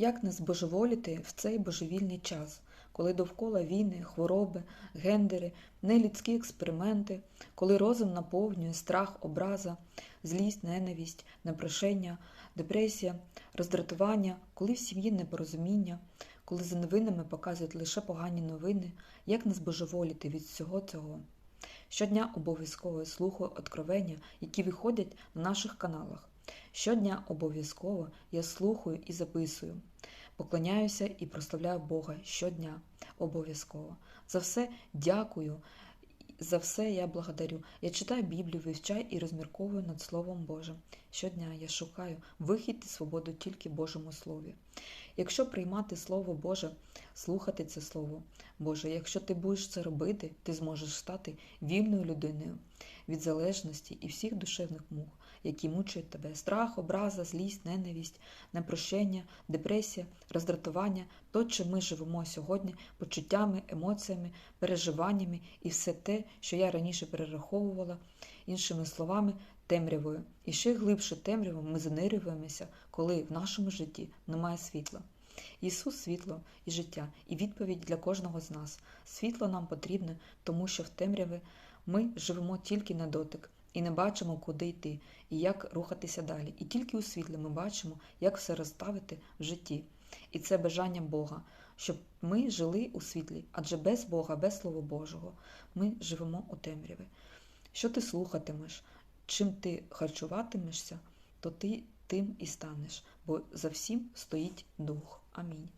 Як не збожеволіти в цей божевільний час, коли довкола війни, хвороби, гендери, нелюдські експерименти, коли розум наповнює страх, образа, злість, ненависть, непрошення, депресія, роздратування, коли в сім'ї непорозуміння, коли за новинами показують лише погані новини, як не збожеволіти від всього цього? Щодня обов'язково слухаю откровення, які виходять на наших каналах. Щодня обов'язково я слухаю і записую. Поклоняюся і прославляю Бога щодня, обов'язково. За все дякую, за все я благодарю. Я читаю Біблію, вивчаю і розмірковую над Словом Божим. Щодня я шукаю вихід і свободу тільки Божому Слові. Якщо приймати Слово Боже, слухати це Слово Боже, якщо ти будеш це робити, ти зможеш стати вільною людиною від залежності і всіх душевних мук, які мучують тебе: страх, образа, злість, ненависть, непрощення, депресія, роздратування, то, чим ми живемо сьогодні, почуттями, емоціями, переживаннями і все те, що я раніше перераховувала, іншими словами, темрявою. І ще глибше темряву ми занирюємося, коли в нашому житті немає світла. Ісус світло і життя, і відповідь для кожного з нас. Світло нам потрібне, тому що в темряві ми живемо тільки на дотик і не бачимо, куди йти і як рухатися далі. І тільки у світлі ми бачимо, як все розставити в житті. І це бажання Бога, щоб ми жили у світлі, адже без Бога, без Слова Божого, ми живемо у темряві. Що ти слухатимеш, чим ти харчуватимешся, то ти тим і станеш, бо за всім стоїть Дух. Amém.